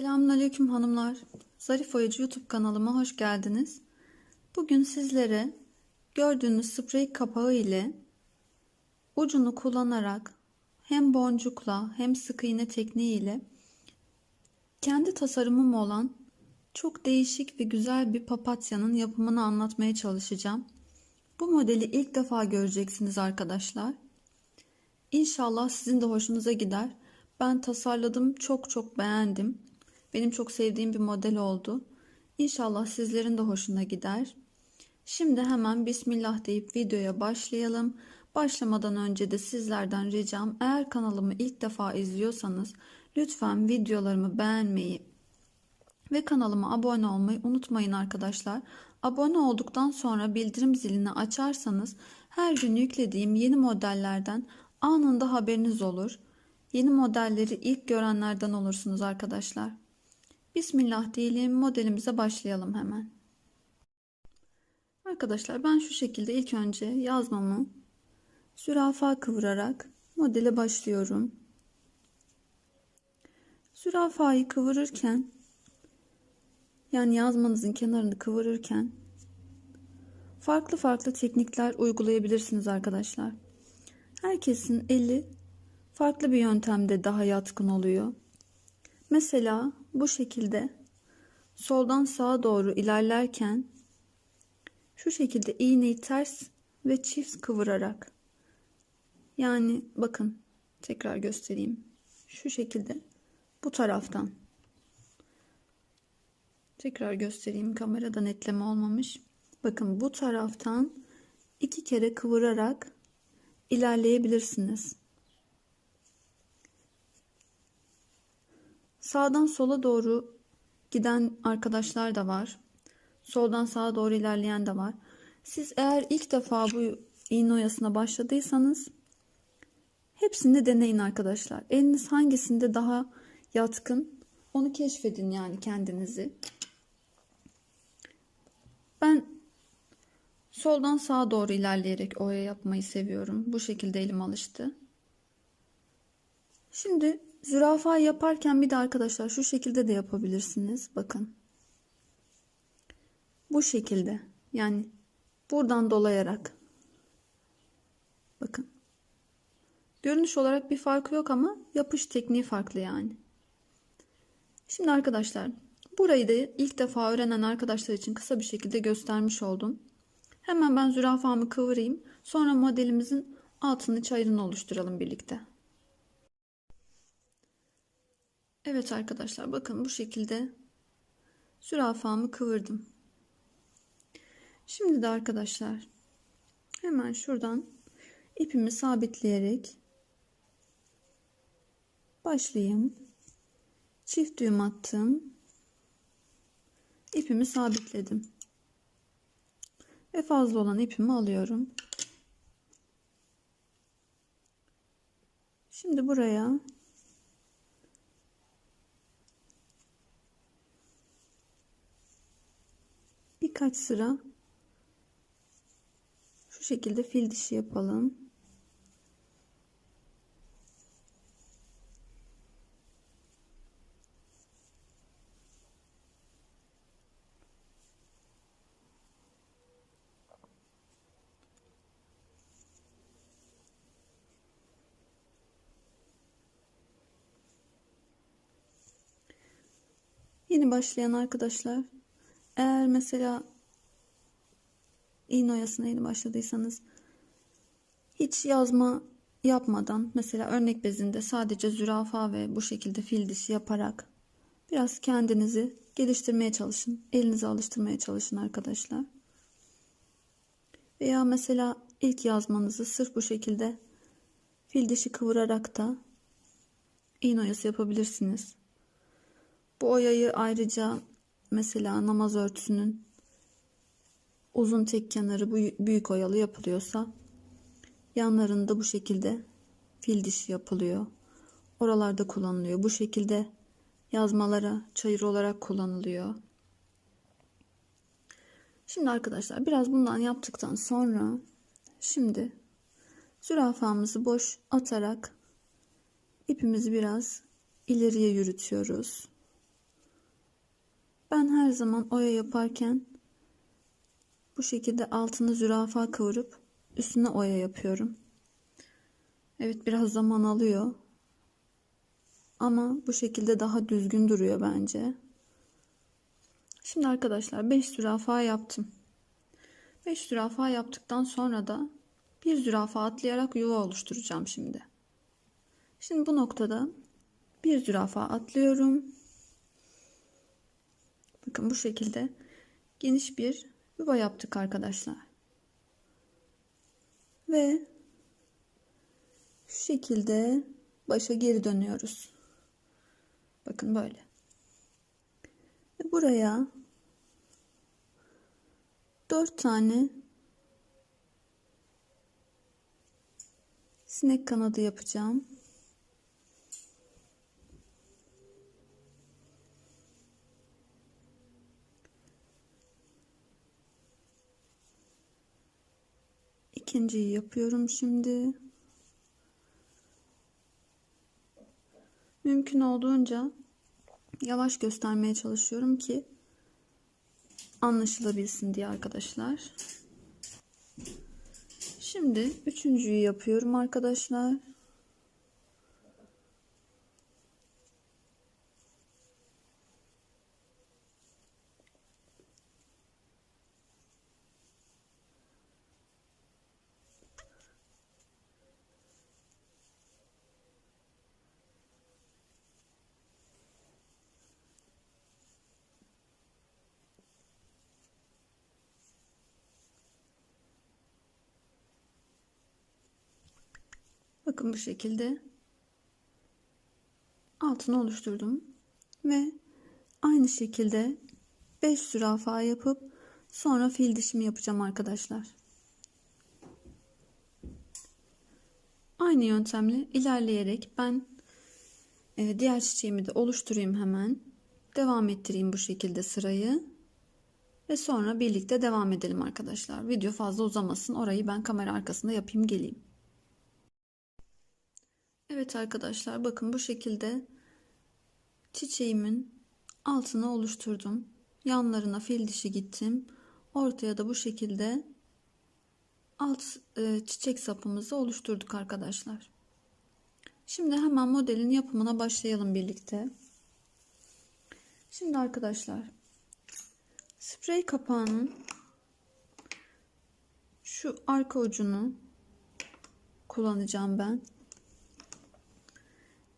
Selamünaleyküm hanımlar. Zarif Oyacı YouTube kanalıma hoş geldiniz. Bugün sizlere gördüğünüz sprey kapağı ile ucunu kullanarak hem boncukla hem sık iğne tekniği ile kendi tasarımım olan çok değişik ve güzel bir papatyanın yapımını anlatmaya çalışacağım. Bu modeli ilk defa göreceksiniz arkadaşlar. İnşallah sizin de hoşunuza gider. Ben tasarladım, çok çok beğendim. Benim çok sevdiğim bir model oldu. İnşallah sizlerin de hoşuna gider. Şimdi hemen Bismillah deyip videoya başlayalım. Başlamadan önce de sizlerden ricam eğer kanalımı ilk defa izliyorsanız lütfen videolarımı beğenmeyi ve kanalıma abone olmayı unutmayın arkadaşlar. Abone olduktan sonra bildirim zilini açarsanız her gün yüklediğim yeni modellerden anında haberiniz olur. Yeni modelleri ilk görenlerden olursunuz arkadaşlar. Bismillah diyelim modelimize başlayalım hemen. Arkadaşlar ben şu şekilde ilk önce yazmamı zürafa kıvırarak modele başlıyorum. Zürafayı kıvırırken yani yazmanızın kenarını kıvırırken farklı farklı teknikler uygulayabilirsiniz arkadaşlar. Herkesin eli farklı bir yöntemde daha yatkın oluyor. Mesela bu şekilde soldan sağa doğru ilerlerken şu şekilde iğneyi ters ve çift kıvırarak yani bakın tekrar göstereyim. Şu şekilde bu taraftan tekrar göstereyim kamerada netleme olmamış. Bakın bu taraftan iki kere kıvırarak ilerleyebilirsiniz. Sağdan sola doğru giden arkadaşlar da var. Soldan sağa doğru ilerleyen de var. Siz eğer ilk defa bu iğne oyasına başladıysanız hepsini deneyin arkadaşlar. Eliniz hangisinde daha yatkın onu keşfedin yani kendinizi. Ben soldan sağa doğru ilerleyerek oya yapmayı seviyorum. Bu şekilde elim alıştı. Şimdi Zürafa yaparken bir de arkadaşlar şu şekilde de yapabilirsiniz. Bakın. Bu şekilde. Yani buradan dolayarak. Bakın. Görünüş olarak bir farkı yok ama yapış tekniği farklı yani. Şimdi arkadaşlar burayı da ilk defa öğrenen arkadaşlar için kısa bir şekilde göstermiş oldum. Hemen ben zürafamı kıvırayım. Sonra modelimizin altını çayırını oluşturalım birlikte. Evet arkadaşlar bakın bu şekilde zürafamı kıvırdım. Şimdi de arkadaşlar hemen şuradan ipimi sabitleyerek başlayayım. Çift düğüm attım. İpimi sabitledim. Ve fazla olan ipimi alıyorum. Şimdi buraya birkaç sıra şu şekilde fil dişi yapalım. Yeni başlayan arkadaşlar eğer mesela iğne oyasına yeni başladıysanız hiç yazma yapmadan mesela örnek bezinde sadece zürafa ve bu şekilde fil dişi yaparak biraz kendinizi geliştirmeye çalışın. Elinizi alıştırmaya çalışın arkadaşlar. Veya mesela ilk yazmanızı sırf bu şekilde fil dişi kıvırarak da iğne oyası yapabilirsiniz. Bu oyayı ayrıca mesela namaz örtüsünün uzun tek kenarı büyük oyalı yapılıyorsa yanlarında bu şekilde fil dişi yapılıyor. Oralarda kullanılıyor. Bu şekilde yazmalara çayır olarak kullanılıyor. Şimdi arkadaşlar biraz bundan yaptıktan sonra şimdi zürafamızı boş atarak ipimizi biraz ileriye yürütüyoruz. Ben her zaman oya yaparken bu şekilde altını zürafa kıvırıp üstüne oya yapıyorum. Evet biraz zaman alıyor. Ama bu şekilde daha düzgün duruyor bence. Şimdi arkadaşlar 5 zürafa yaptım. 5 zürafa yaptıktan sonra da bir zürafa atlayarak yuva oluşturacağım şimdi. Şimdi bu noktada bir zürafa atlıyorum. Bakın bu şekilde geniş bir yuva yaptık arkadaşlar. Ve şu şekilde başa geri dönüyoruz. Bakın böyle. Ve buraya dört tane sinek kanadı yapacağım. İkinciyi yapıyorum şimdi. Mümkün olduğunca yavaş göstermeye çalışıyorum ki anlaşılabilsin diye arkadaşlar. Şimdi üçüncüyü yapıyorum arkadaşlar. Bakın bu şekilde altını oluşturdum ve aynı şekilde 5 zürafa yapıp sonra fil dişimi yapacağım arkadaşlar. Aynı yöntemle ilerleyerek ben e, diğer çiçeğimi de oluşturayım hemen. Devam ettireyim bu şekilde sırayı. Ve sonra birlikte devam edelim arkadaşlar. Video fazla uzamasın. Orayı ben kamera arkasında yapayım geleyim. Evet arkadaşlar bakın bu şekilde çiçeğimin altını oluşturdum. Yanlarına fil dişi gittim. Ortaya da bu şekilde alt e, çiçek sapımızı oluşturduk arkadaşlar. Şimdi hemen modelin yapımına başlayalım birlikte. Şimdi arkadaşlar sprey kapağının şu arka ucunu kullanacağım ben.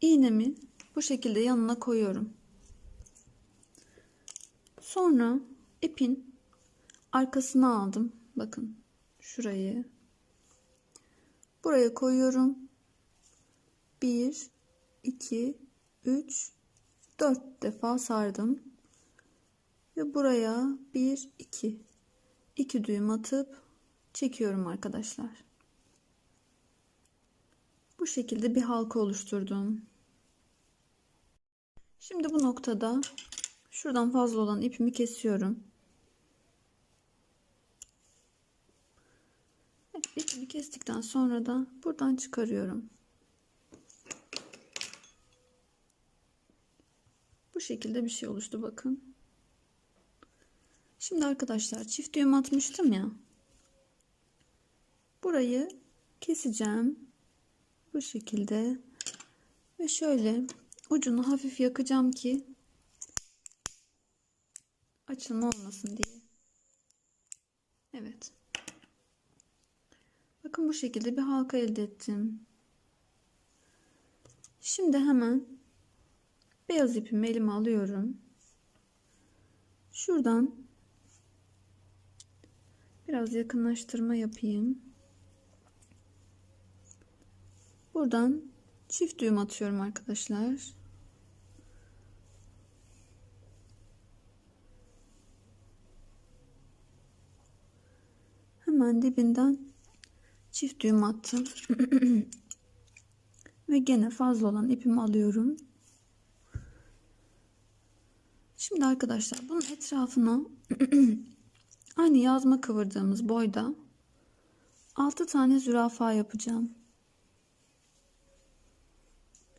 İğnemi bu şekilde yanına koyuyorum. Sonra ipin arkasına aldım. Bakın şurayı. Buraya koyuyorum. 1 2 3 4 defa sardım. Ve buraya 1 2 2 düğüm atıp çekiyorum arkadaşlar. Bu şekilde bir halka oluşturdum. Şimdi bu noktada şuradan fazla olan ipimi kesiyorum. Evet, ipimi kestikten sonra da buradan çıkarıyorum. Bu şekilde bir şey oluştu bakın. Şimdi arkadaşlar çift düğüm atmıştım ya. Burayı keseceğim. Bu şekilde. Ve şöyle ucunu hafif yakacağım ki açılma olmasın diye. Evet. Bakın bu şekilde bir halka elde ettim. Şimdi hemen beyaz ipimi elime alıyorum. Şuradan biraz yakınlaştırma yapayım. Buradan çift düğüm atıyorum arkadaşlar. Hemen dibinden çift düğüm attım. Ve gene fazla olan ipimi alıyorum. Şimdi arkadaşlar bunun etrafına aynı yazma kıvırdığımız boyda 6 tane zürafa yapacağım.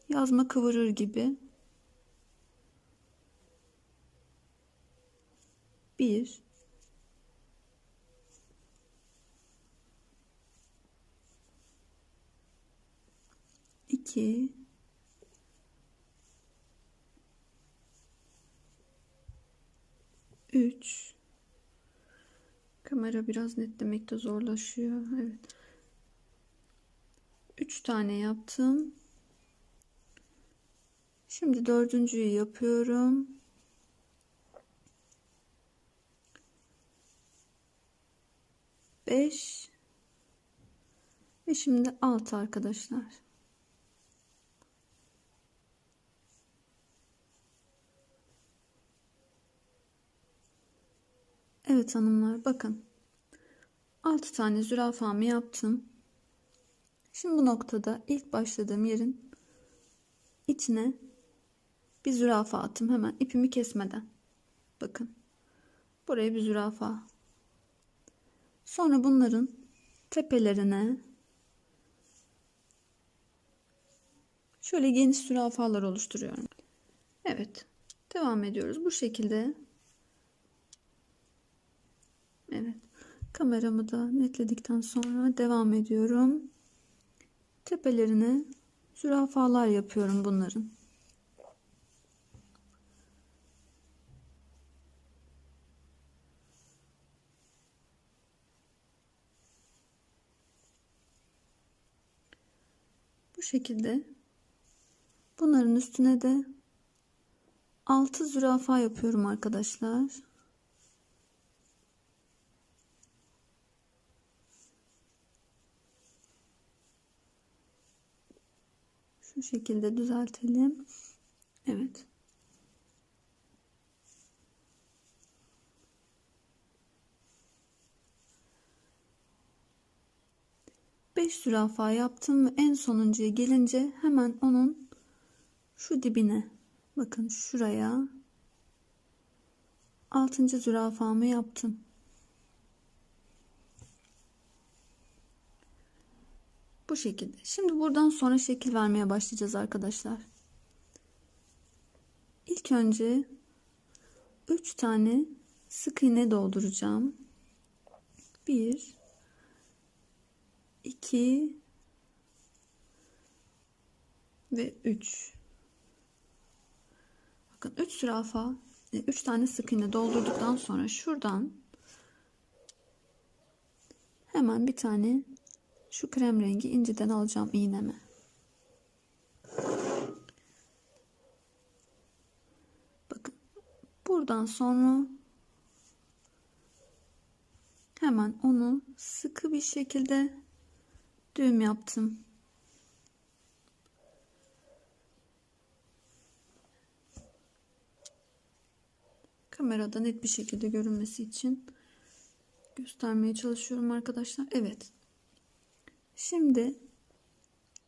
Yazma kıvırır gibi. Bir. İki. Üç. Kamera biraz netlemekte zorlaşıyor. Evet. Üç tane yaptım. Şimdi dördüncüyü yapıyorum. Beş ve şimdi altı arkadaşlar. Evet hanımlar bakın. 6 tane zürafamı yaptım. Şimdi bu noktada ilk başladığım yerin içine bir zürafa attım hemen ipimi kesmeden. Bakın. Buraya bir zürafa. Sonra bunların tepelerine şöyle geniş zürafalar oluşturuyorum. Evet. Devam ediyoruz. Bu şekilde Evet. Kameramı da netledikten sonra devam ediyorum. Tepelerine zürafalar yapıyorum bunların. Bu şekilde bunların üstüne de 6 zürafa yapıyorum arkadaşlar. Şu şekilde düzeltelim. Evet. Beş zürafa yaptım ve en sonuncuya gelince hemen onun şu dibine bakın şuraya altıncı zürafamı yaptım. Bu şekilde. Şimdi buradan sonra şekil vermeye başlayacağız arkadaşlar. İlk önce 3 tane sık iğne dolduracağım. 1 2 ve 3 Bakın 3 zürafa 3 e, tane sık iğne doldurduktan sonra şuradan hemen bir tane şu krem rengi inciden alacağım iğneme. Bakın buradan sonra hemen onu sıkı bir şekilde düğüm yaptım. Kamerada net bir şekilde görünmesi için göstermeye çalışıyorum arkadaşlar. Evet. Şimdi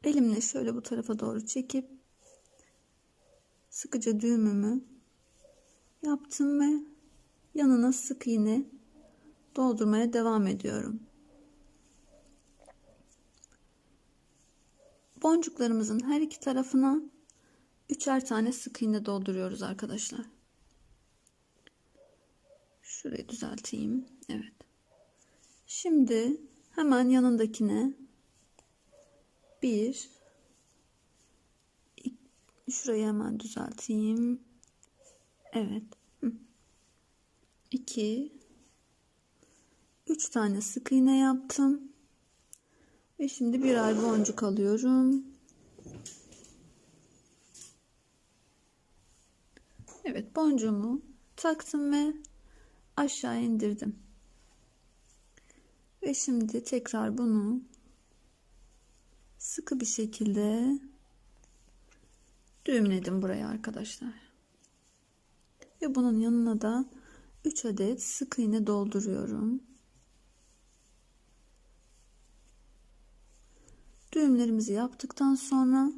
elimle şöyle bu tarafa doğru çekip sıkıca düğümümü yaptım ve yanına sık iğne doldurmaya devam ediyorum. Boncuklarımızın her iki tarafına üçer tane sık iğne dolduruyoruz arkadaşlar. Şurayı düzelteyim. Evet. Şimdi hemen yanındakine bir şurayı hemen düzelteyim. Evet. iki üç tane sık iğne yaptım. Ve şimdi birer boncuk alıyorum. Evet boncuğumu taktım ve aşağı indirdim. Ve şimdi tekrar bunu sıkı bir şekilde düğümledim buraya arkadaşlar. Ve bunun yanına da 3 adet sık iğne dolduruyorum. Düğümlerimizi yaptıktan sonra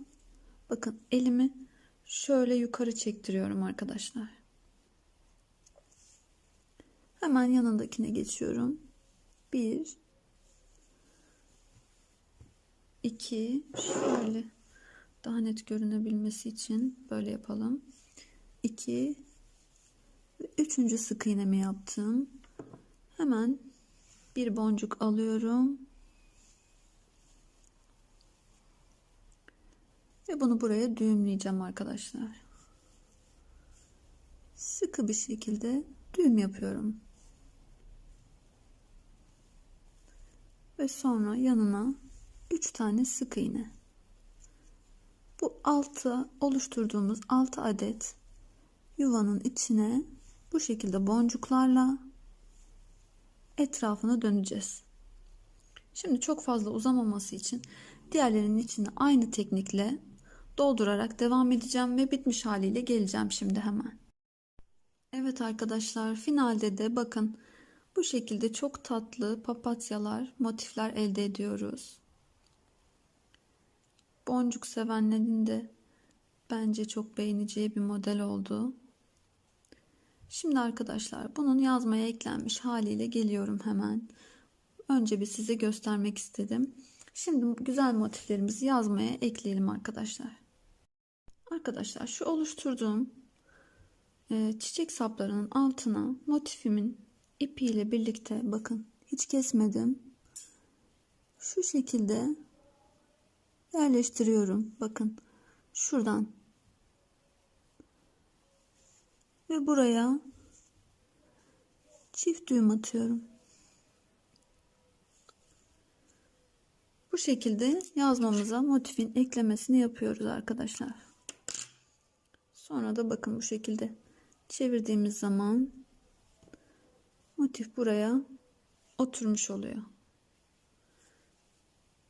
bakın elimi şöyle yukarı çektiriyorum arkadaşlar. Hemen yanındakine geçiyorum. 1 2 şöyle daha net görünebilmesi için böyle yapalım. 2 ve üçüncü sık iğnemi yaptım. Hemen bir boncuk alıyorum. Ve bunu buraya düğümleyeceğim arkadaşlar. Sıkı bir şekilde düğüm yapıyorum. Ve sonra yanına 3 tane sık iğne. Bu altı oluşturduğumuz 6 adet yuvanın içine bu şekilde boncuklarla etrafını döneceğiz. Şimdi çok fazla uzamaması için diğerlerinin içine aynı teknikle doldurarak devam edeceğim ve bitmiş haliyle geleceğim şimdi hemen. Evet arkadaşlar finalde de bakın bu şekilde çok tatlı papatyalar, motifler elde ediyoruz. Boncuk sevenlerin de bence çok beğeneceği bir model oldu. Şimdi arkadaşlar bunun yazmaya eklenmiş haliyle geliyorum hemen. Önce bir size göstermek istedim. Şimdi güzel motiflerimizi yazmaya ekleyelim arkadaşlar. Arkadaşlar şu oluşturduğum e, çiçek saplarının altına motifimin ipiyle birlikte bakın hiç kesmedim. Şu şekilde yerleştiriyorum. Bakın şuradan ve buraya çift düğüm atıyorum. Bu şekilde yazmamıza motifin eklemesini yapıyoruz arkadaşlar. Sonra da bakın bu şekilde çevirdiğimiz zaman motif buraya oturmuş oluyor.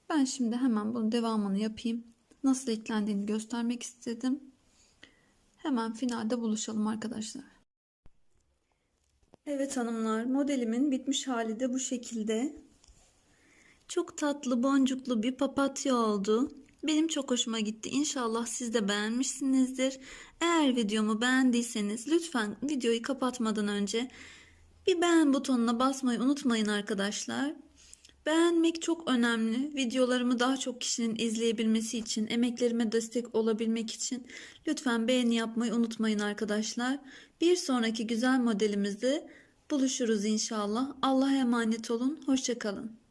Ben şimdi hemen bunun devamını yapayım. Nasıl eklendiğini göstermek istedim. Hemen finalde buluşalım arkadaşlar. Evet hanımlar modelimin bitmiş hali de bu şekilde. Çok tatlı boncuklu bir papatya oldu. Benim çok hoşuma gitti. İnşallah siz de beğenmişsinizdir. Eğer videomu beğendiyseniz lütfen videoyu kapatmadan önce bir beğen butonuna basmayı unutmayın arkadaşlar. Beğenmek çok önemli. Videolarımı daha çok kişinin izleyebilmesi için, emeklerime destek olabilmek için lütfen beğeni yapmayı unutmayın arkadaşlar. Bir sonraki güzel modelimizde buluşuruz inşallah. Allah'a emanet olun. Hoşçakalın.